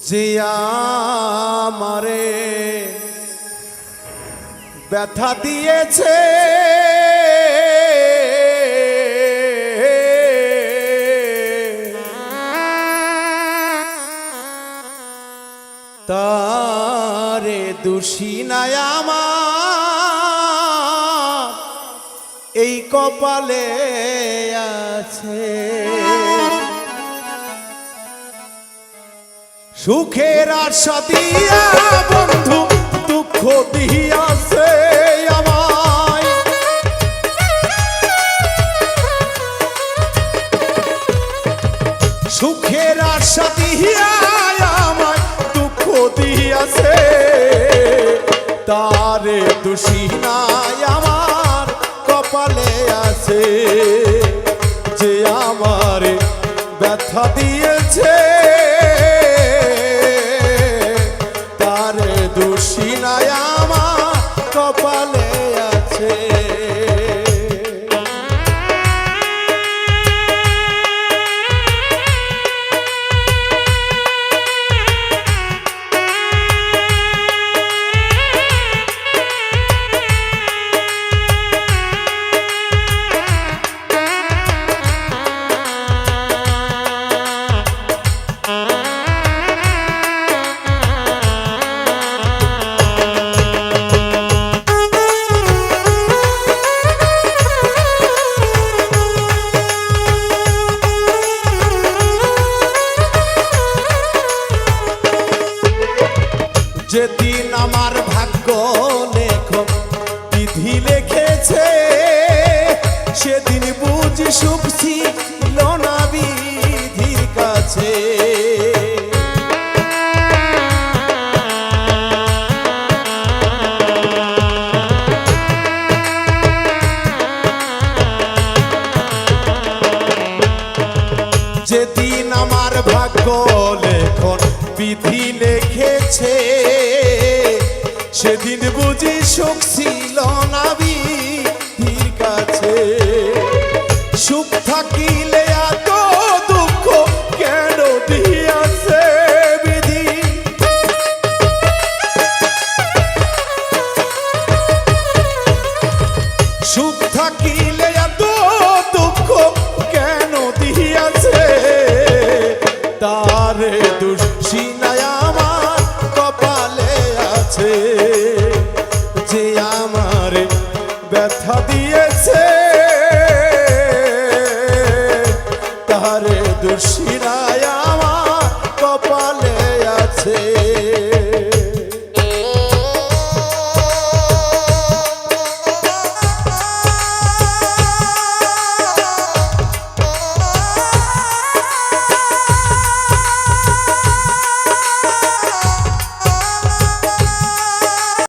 যে আমারে ব্যথা দিয়েছে তারে দোষী নাই আমার এই কপালে আছে। সুখের আশা দিয়া বন্ধু, দুঃখ দিয়াছে সুখের আশা দিয়া আমায়, দুঃখ দিয়াছে তারে দোষী নাই আমার কপালে আছে, যে আমার ব্যথা দিয়েছে। তারে দোষী নাই আমার কপালে আছে। যেদিন আমার ভাগ্য লেখন বিধি লিখেছে, সেদিন বুঝি সুখ ছিল না বিধির কাছে। যেদিন আমার ভাগ্য লেখন বিধি লিখেছে সেদিন বুঝি সুখ ছিল না কাছে। সুখ থাকিলে আছে যে আমার ব্যথা দিয়েছে। তারে দুশিরায় আমার কপালে আছে।